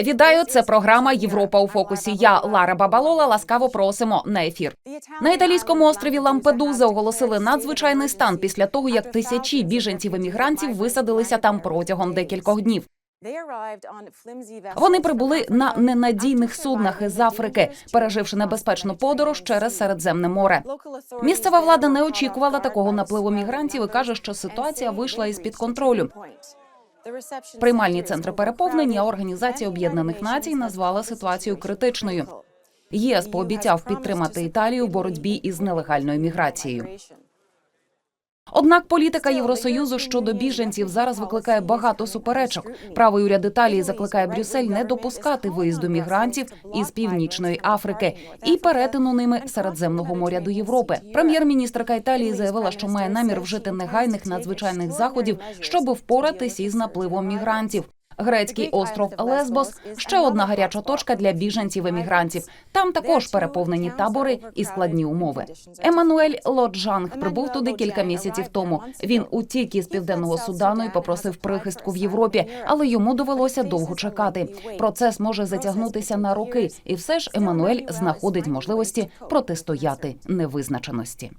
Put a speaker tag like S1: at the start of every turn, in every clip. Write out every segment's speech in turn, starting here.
S1: Вітаю, це програма Європа у фокусі. Я Лара Бабалола. Ласкаво просимо на ефір. На італійському острові Лампедуза оголосили надзвичайний стан після того, як тисячі біженців-емігрантів висадилися там протягом декількох днів. Вони прибули на ненадійних суднах із Африки, переживши небезпечну подорож через Середземне море. Місцева влада не очікувала такого напливу мігрантів і каже, що ситуація вийшла із під контролю. Приймальні центри переповнені, а Організація Об'єднаних Націй назвала ситуацію критичною. ЄС пообіцяв підтримати Італію в боротьбі із нелегальною міграцією. Однак політика Євросоюзу щодо біженців зараз викликає багато суперечок. Правий уряд Італії закликає Брюссель не допускати виїзду мігрантів із північної Африки і перетину ними Середземного моря до Європи. Прем'єр-міністрка Італії заявила, що має намір вжити негайних надзвичайних заходів, щоб впоратись із напливом мігрантів. Грецький остров Лесбос ще одна гаряча точка для біженців-емігрантів. Там також переповнені табори і складні умови. Еммануель Лоджанг прибув туди кілька місяців тому. Він утік із південного судану і попросив прихистку в Європі, але йому довелося довго чекати. Процес може затягнутися на роки, і все ж Еммануель знаходить можливості протистояти невизначеності.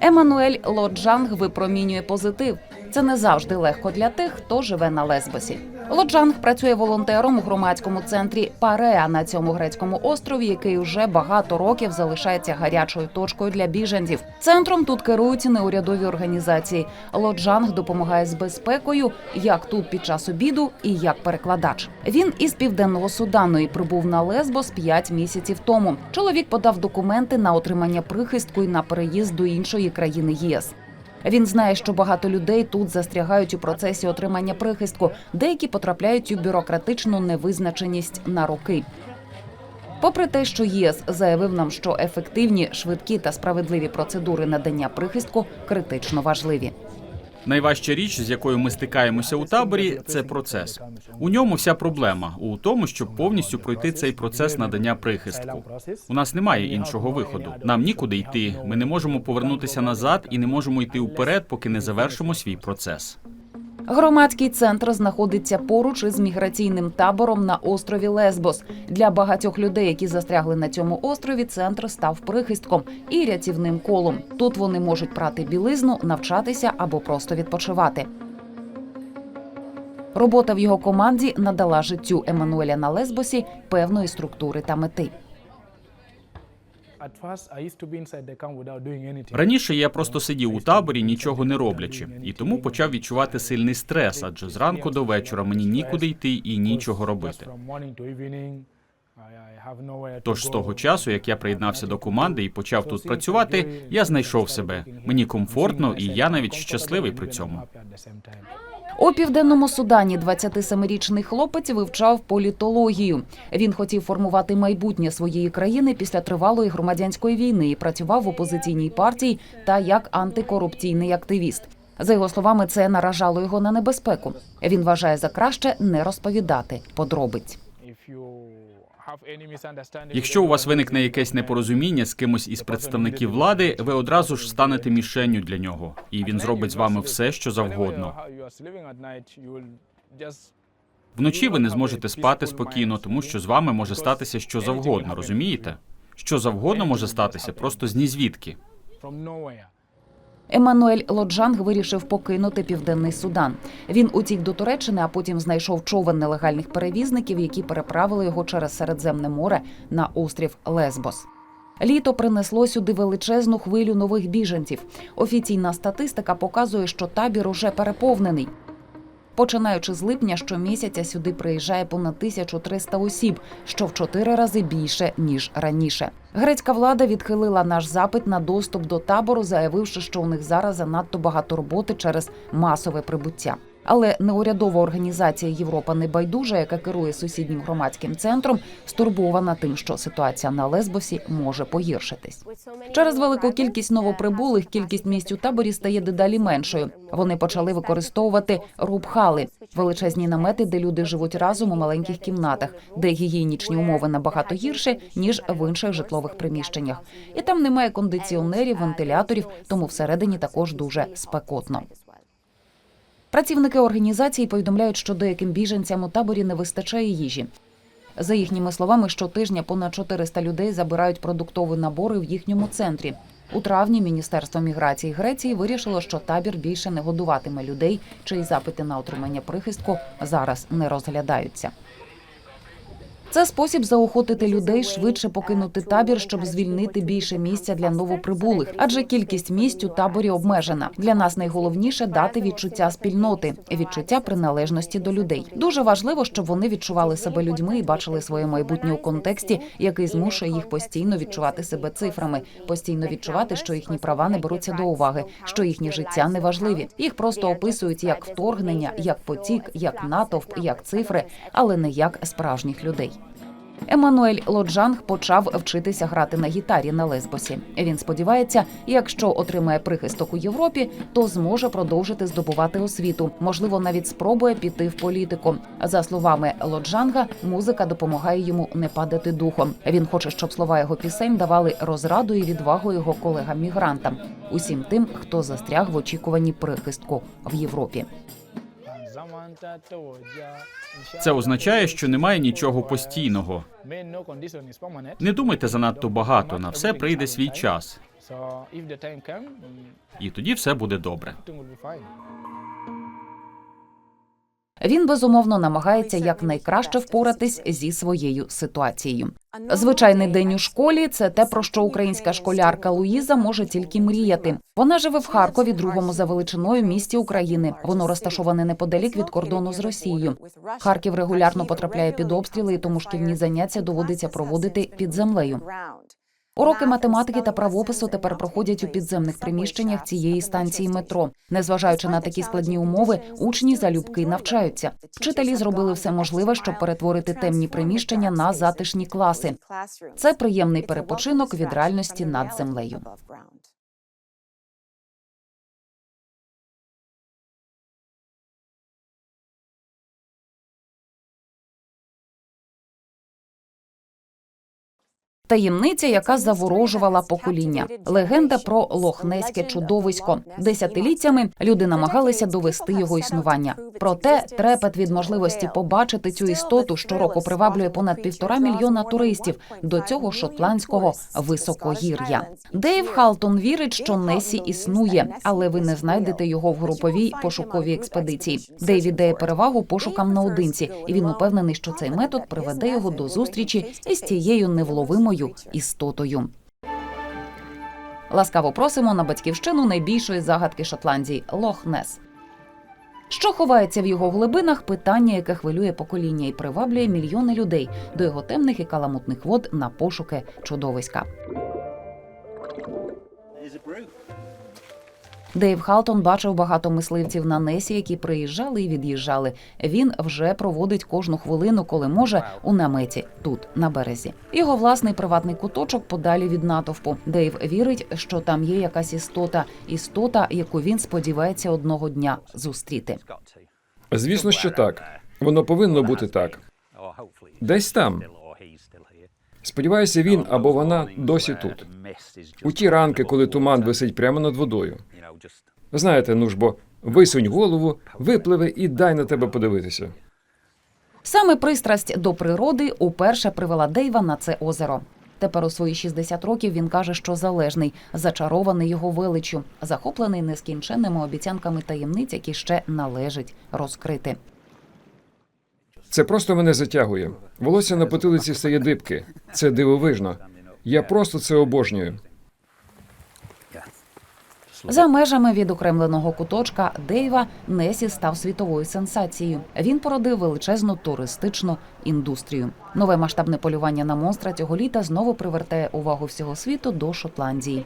S1: Еммануель Лоджанг випромінює позитив. Це не завжди легко для тих, хто живе на Лесбосі. Лоджанг працює волонтером у громадському центрі Пареа на цьому грецькому острові, який уже багато років залишається гарячою точкою для біженців. Центром тут керують неурядові організації. Лоджанг допомагає з безпекою, як тут під час обіду і як перекладач. Він із південного судану і прибув на Лесбос 5 місяців тому. Чоловік подав документи на отримання прихистку і на переїзд до іншої країни ЄС. Він знає, що багато людей тут застрягають у процесі отримання прихистку. Деякі потрапляють у бюрократичну невизначеність на роки. Попри те, що ЄС заявив нам, що ефективні, швидкі та справедливі процедури надання прихистку критично важливі.
S2: Найважча річ, з якою ми стикаємося у таборі, це процес. У ньому вся проблема у тому, щоб повністю пройти цей процес надання прихистку. У нас немає іншого виходу. Нам нікуди йти. Ми не можемо повернутися назад і не можемо йти вперед, поки не завершимо свій процес.
S1: Громадський центр знаходиться поруч із міграційним табором на острові Лесбос. Для багатьох людей, які застрягли на цьому острові, центр став прихистком і рятівним колом. Тут вони можуть прати білизну, навчатися або просто відпочивати. Робота в його команді надала життю Еммануеля на Лесбосі певної структури та мети.
S2: Раніше я просто сидів у таборі, нічого не роблячи, і тому почав відчувати сильний стрес, адже зранку до вечора мені нікуди йти і нічого робити. Тож з того часу, як я приєднався до команди і почав тут працювати, я знайшов себе. Мені комфортно, і я навіть щасливий при цьому.
S1: У південному Судані 27-річний хлопець вивчав політологію. Він хотів формувати майбутнє своєї країни після тривалої громадянської війни і працював в опозиційній партії та як антикорупційний активіст. За його словами, це наражало його на небезпеку. Він вважає за краще не розповідати подробиць.
S2: Якщо у вас виникне якесь непорозуміння з кимось із представників влади, ви одразу ж станете мішенню для нього, і він зробить з вами все, що завгодно. Вночі ви не зможете спати спокійно, тому що з вами може статися що завгодно. Розумієте? Що завгодно може статися просто з нізвідки.
S1: Еммануель Лоджанг вирішив покинути південний Судан. Він утік до Туреччини, а потім знайшов човен нелегальних перевізників, які переправили його через Середземне море на острів Лесбос. Літо принесло сюди величезну хвилю нових біженців. Офіційна статистика показує, що табір уже переповнений. Починаючи з липня, щомісяця сюди приїжджає понад 1300 осіб, що в чотири рази більше ніж раніше. Грецька влада відхилила наш запит на доступ до табору, заявивши, що у них зараз занадто багато роботи через масове прибуття. Але неурядова організація Європа небайдужа, яка керує сусіднім громадським центром, стурбована тим, що ситуація на Лесбосі може погіршитись. Через велику кількість новоприбулих кількість місць у таборі стає дедалі меншою. Вони почали використовувати рубхали – величезні намети, де люди живуть разом у маленьких кімнатах, де гігієнічні умови набагато гірше ніж в інших житлових приміщеннях. І там немає кондиціонерів, вентиляторів, тому всередині також дуже спекотно. Працівники організації повідомляють, що деяким біженцям у таборі не вистачає їжі. За їхніми словами, щотижня понад 400 людей забирають продуктові набори в їхньому центрі. У травні Міністерство міграції Греції вирішило, що табір більше не годуватиме людей, чиї запити на отримання прихистку зараз не розглядаються. Це спосіб заохотити людей швидше покинути табір, щоб звільнити більше місця для новоприбулих, адже кількість місць у таборі обмежена. Для нас найголовніше дати відчуття спільноти, відчуття приналежності до людей. Дуже важливо, щоб вони відчували себе людьми і бачили своє майбутнє у контексті, який змушує їх постійно відчувати себе цифрами, постійно відчувати, що їхні права не беруться до уваги, що їхні життя не важливі. Їх просто описують як вторгнення, як потік, як натовп, як цифри, але не як справжніх людей. Еммануель Лоджанг почав вчитися грати на гітарі на Лесбосі. Він сподівається, якщо отримає прихисток у Європі, то зможе продовжити здобувати освіту. Можливо, навіть спробує піти в політику. За словами Лоджанга, музика допомагає йому не падати духом. Він хоче, щоб слова його пісень давали розраду і відвагу його колегам-мігрантам, усім тим, хто застряг в очікуванні прихистку в Європі.
S2: Це означає, що немає нічого постійного. Не думайте занадто багато. На все прийде свій час, і тоді все буде добре.
S1: Він безумовно намагається якнайкраще впоратись зі своєю ситуацією. Звичайний день у школі це те, про що українська школярка Луїза може тільки мріяти. Вона живе в Харкові, другому за величиною місті України. Воно розташоване неподалік від кордону з Росією. Харків регулярно потрапляє під обстріли, тому шкільні заняття доводиться проводити під землею. Уроки математики та правопису тепер проходять у підземних приміщеннях цієї станції метро. Незважаючи на такі складні умови, учні залюбки навчаються. Вчителі зробили все можливе, щоб перетворити темні приміщення на затишні класи. Це приємний перепочинок від реальності над землею. Таємниця, яка заворожувала покоління. Легенда про лохнеське чудовисько. Десятиліттями люди намагалися довести його існування. Проте трепет від можливості побачити цю істоту щороку приваблює понад півтора мільйона туристів до цього шотландського високогір'я. Дейв Халтон вірить, що Несі існує, але ви не знайдете його в груповій пошуковій експедиції. Дейв віддає перевагу пошукам наодинці, і він упевнений, що цей метод приведе його до зустрічі із цією невловимою істотою. Ласкаво просимо на батьківщину найбільшої загадки Шотландії Лох-Нес. Що ховається в його глибинах? Питання, яке хвилює покоління і приваблює мільйони людей до його темних і каламутних вод на пошуки чудовиська. Дейв Халтон бачив багато мисливців на Несі, які приїжджали і від'їжджали. Він вже проводить кожну хвилину, коли може, у наметі тут на березі. Його власний приватний куточок подалі від натовпу. Дейв вірить, що там є якась істота, істота, яку він сподівається одного дня зустріти.
S3: Звісно, що так. Воно повинно бути так. Десь там. Сподіваюся, він або вона досі тут. У ті ранки, коли туман висить прямо над водою. Знаєте, ну ж бо висунь голову, випливи і дай на тебе подивитися.
S1: Саме пристрасть до природи уперше привела Дейва на це озеро. Тепер у свої 60 років він каже, що залежний, зачарований його величчю, захоплений нескінченними обіцянками таємниць, які ще належить розкрити.
S3: Це просто мене затягує. Волосся на потилиці стає дибки. Це дивовижно. Я просто це обожнюю.
S1: За межами відокремленого куточка Дейва Несі став світовою сенсацією. Він породив величезну туристичну індустрію. Нове масштабне полювання на монстра цього літа знову привертає увагу всього світу до Шотландії.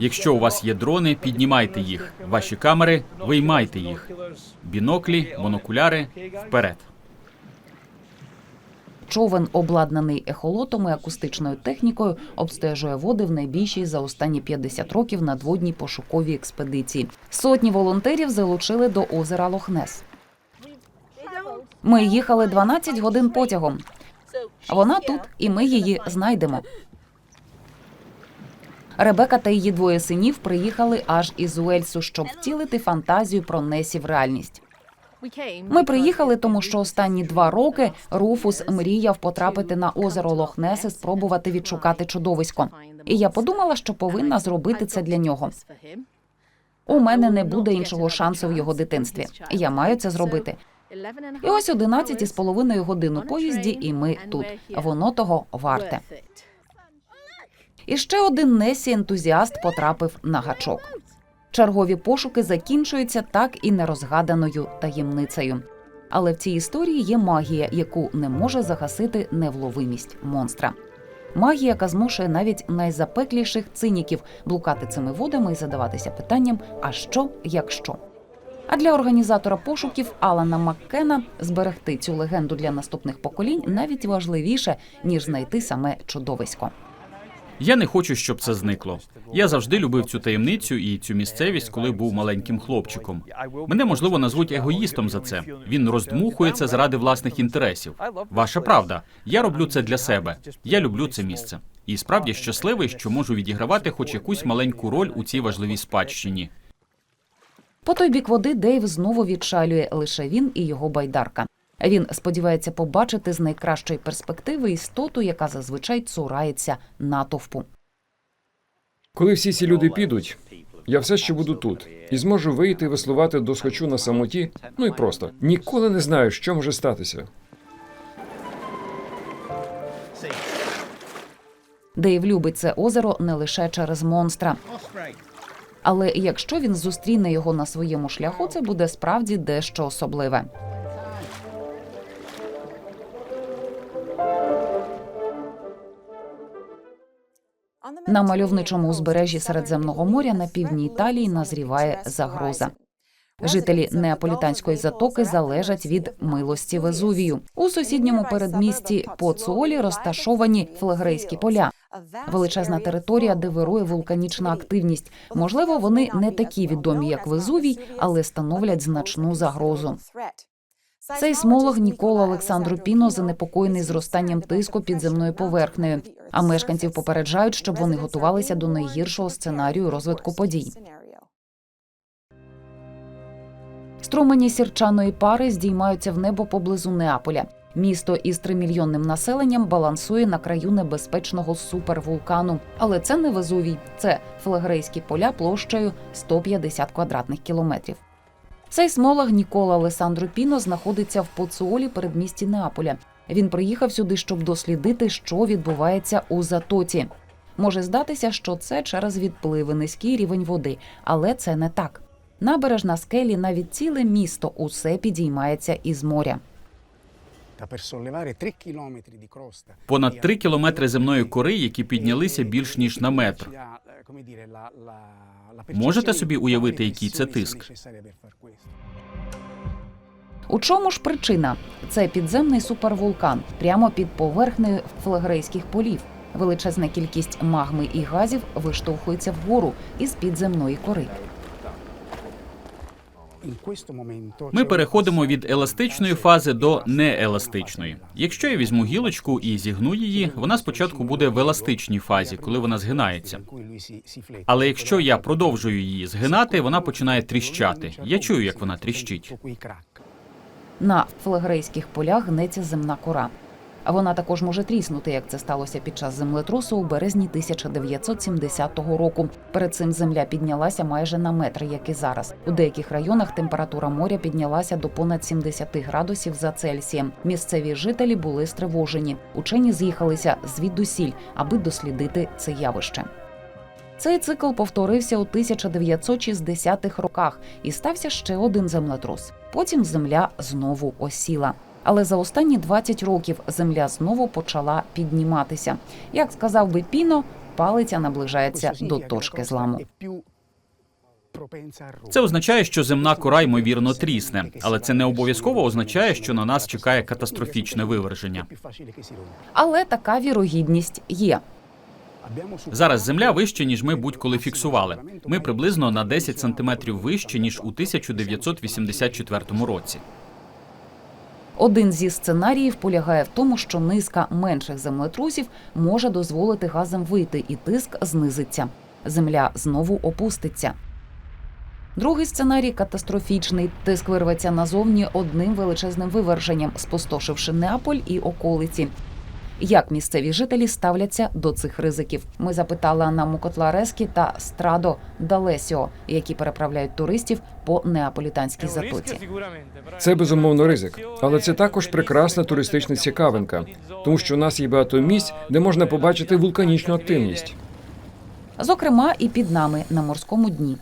S2: Якщо у вас є дрони, піднімайте їх. Ваші камери, виймайте їх. Біноклі, монокуляри вперед.
S1: Човен, обладнаний ехолотом і акустичною технікою, обстежує води в найбільшій за останні 50 років надводній пошуковій експедиції. Сотні волонтерів залучили до озера Лохнес. Ми їхали 12 годин потягом. Вона тут, і ми її знайдемо. Ребека та її двоє синів приїхали аж із Уельсу, щоб втілити фантазію про Несі в реальність. Ми приїхали, тому що останні два роки Руфус мріяв потрапити на озеро Лохнес і спробувати відшукати чудовисько. І я подумала, що повинна зробити це для нього. У мене не буде іншого шансу в його дитинстві. Я маю це зробити. І ось 11 з половиною годин у поїзді, і ми тут. Воно того варте. І ще один Несі ентузіаст потрапив на гачок. Чергові пошуки закінчуються так і нерозгаданою таємницею. Але в цій історії є магія, яку не може загасити невловимість монстра. Магія, яка змушує навіть найзапекліших циніків блукати цими водами і задаватися питанням: а що, якщо? А для організатора пошуків Алана Маккена зберегти цю легенду для наступних поколінь навіть важливіше ніж знайти саме чудовисько.
S2: Я не хочу, щоб це зникло. Я завжди любив цю таємницю і цю місцевість, коли був маленьким хлопчиком. Мене можливо назвуть егоїстом за це. Він роздмухується заради власних інтересів. Ваша правда. Я роблю це для себе. Я люблю це місце. І справді щасливий, що можу відігравати хоч якусь маленьку роль у цій важливій спадщині.
S1: По той бік води Дейв знову відшалює лише він і його байдарка. Він сподівається побачити з найкращої перспективи істоту, яка зазвичай цурається натовпу.
S3: Коли всі ці люди підуть, я все ще буду тут і зможу вийти веслувати до схочу на самоті. Ну і просто ніколи не знаю, що може статися.
S1: Дейв любить це озеро не лише через монстра. Але якщо він зустріне його на своєму шляху, це буде справді дещо особливе. На мальовничому узбережжі Середземного моря на півдні Італії назріває загроза. Жителі неаполітанської затоки залежать від милості Везувію. У сусідньому передмісті Поцуолі розташовані флегрейські поля. Величезна територія, де вирує вулканічна активність. Можливо, вони не такі відомі, як Везувій, але становлять значну загрозу. Цей смолог Нікола Олександру Піно занепокоєний зростанням тиску підземною поверхнею. А мешканців попереджають, щоб вони готувалися до найгіршого сценарію розвитку подій. Струмені сірчаної пари здіймаються в небо поблизу Неаполя. Місто із тримільйонним населенням балансує на краю небезпечного супервулкану. Але це не Везувій, це флегрейські поля площею 150 квадратних кілометрів. Сейсмолог Нікола Алесандро Піно знаходиться в Поцуолі передмісті Неаполя. Він приїхав сюди, щоб дослідити, що відбувається у затоці. Може здатися, що це через відпливи, низький рівень води, але це не так. Набережна скелі, навіть ціле місто, усе підіймається із моря.
S2: Понад три кілометри земної кори, які піднялися більш ніж на метр. Можете собі уявити, який це тиск?
S1: У чому ж причина? Це підземний супервулкан прямо під поверхнею флегрейських полів. Величезна кількість магми і газів виштовхується вгору із підземної кори.
S2: Ми переходимо від еластичної фази до нееластичної. Якщо я візьму гілочку і зігну її, вона спочатку буде в еластичній фазі, коли вона згинається. Але якщо я продовжую її згинати, вона починає тріщати. Я чую, як вона тріщить.
S1: На флегрейських полях гнеться земна кора. Вона також може тріснути, як це сталося під час землетрусу у березні 1970 року. Перед цим земля піднялася майже на метр, як і зараз. У деяких районах температура моря піднялася до понад 70 градусів за Цельсієм. Місцеві жителі були стривожені. Учені з'їхалися звідусіль, аби дослідити це явище. Цей цикл повторився у 1960-х роках і стався ще один землетрус. Потім земля знову осіла. Але за останні 20 років земля знову почала підніматися. Як сказав би Піно, палиця наближається до точки зламу.
S2: Це означає, що земна кора ймовірно трісне, але це не обов'язково означає, що на нас чекає катастрофічне виверження.
S1: Але така вірогідність є.
S2: Зараз земля вище, ніж ми будь-коли фіксували. Ми приблизно на 10 сантиметрів вище ніж у 1984 році.
S1: Один зі сценаріїв полягає в тому, що низка менших землетрусів може дозволити газам вийти, і тиск знизиться. Земля знову опуститься. Другий сценарій катастрофічний. Тиск вирветься назовні одним величезним виверженням, спустошивши Неаполь і околиці. Як місцеві жителі ставляться до цих ризиків? Ми запитали Анна Котларескі та Страдо Далесіо, які переправляють туристів по неаполітанській затоці.
S3: Це безумовно ризик, але це також прекрасна туристична цікавинка, тому що у нас є багато місць, де можна побачити вулканічну активність.
S1: Зокрема, і під нами на морському дні.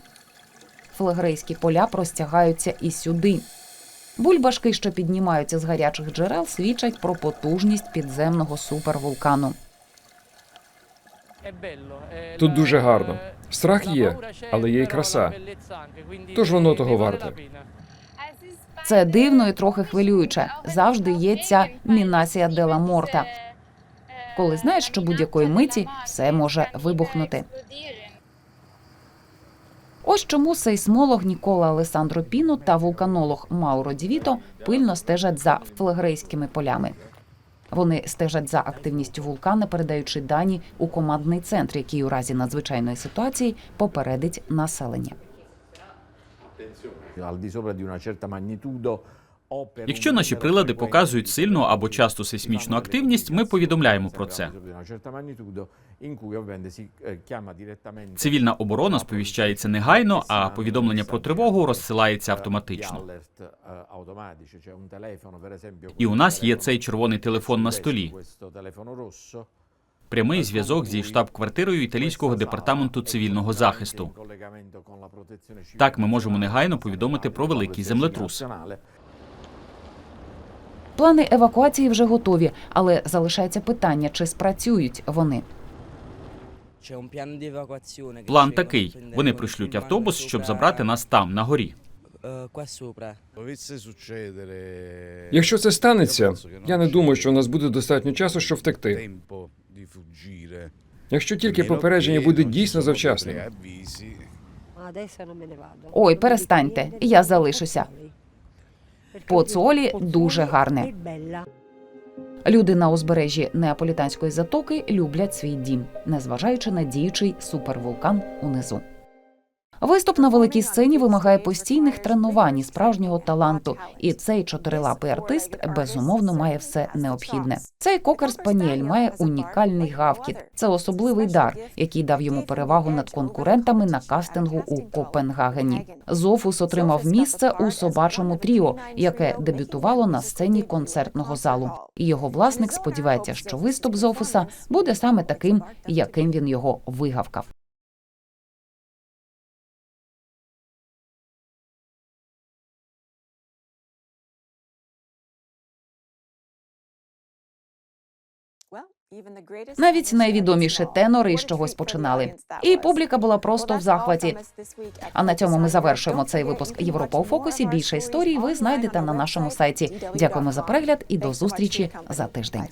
S1: Флегрейські поля простягаються і сюди. Бульбашки, що піднімаються з гарячих джерел, свідчать про потужність підземного супервулкану.
S3: Тут дуже гарно. Страх є, але є й краса. Тож воно того варте.
S1: Це дивно і трохи хвилююче. Завжди є ця мінація дела морта, коли знаєш, що будь-якої миті все може вибухнути. Ось чому сейсмолог Нікола Алесандро Піно та вулканолог Мауро Дівіто пильно стежать за флегрейськими полями. Вони стежать за активністю вулкана, передаючи дані у командний центр, який у разі надзвичайної ситуації попередить населення.
S2: Якщо наші прилади показують сильну або часту сейсмічну активність, ми повідомляємо про це. Цивільна оборона сповіщається негайно, а повідомлення про тривогу розсилається автоматично. І у нас є цей червоний телефон на столі. Прямий зв'язок зі штаб-квартирою італійського департаменту цивільного захисту. Так, ми можемо негайно повідомити про великий землетрус.
S1: Плани евакуації вже готові, але залишається питання, чи спрацюють вони.
S2: План такий: вони пришлють автобус, щоб забрати нас там, на горі.
S3: Якщо це станеться, я не думаю, що у нас буде достатньо часу, щоб втекти. Якщо тільки попередження буде дійсно завчасним.
S1: Ой, перестаньте, я залишуся. Поцолі дуже гарне. Люди на узбережжі Неаполітанської затоки люблять свій дім, незважаючи на діючий супервулкан унизу. Виступ на великій сцені вимагає постійних тренувань і справжнього таланту, і цей чотирилапий артист безумовно має все необхідне. Цей кокер спаніель має унікальний гавкіт. Це особливий дар, який дав йому перевагу над конкурентами на кастингу у Копенгагені. Зофус отримав місце у собачому тріо, яке дебютувало на сцені концертного залу. І його власник сподівається, що виступ Зофуса буде саме таким, яким він його вигавкав. Навіть найвідоміші тенори з чогось починали. І публіка була просто в захваті. А на цьому ми завершуємо цей випуск Європа у фокусі. Більше історій ви знайдете на нашому сайті. Дякуємо за перегляд і до зустрічі за тиждень.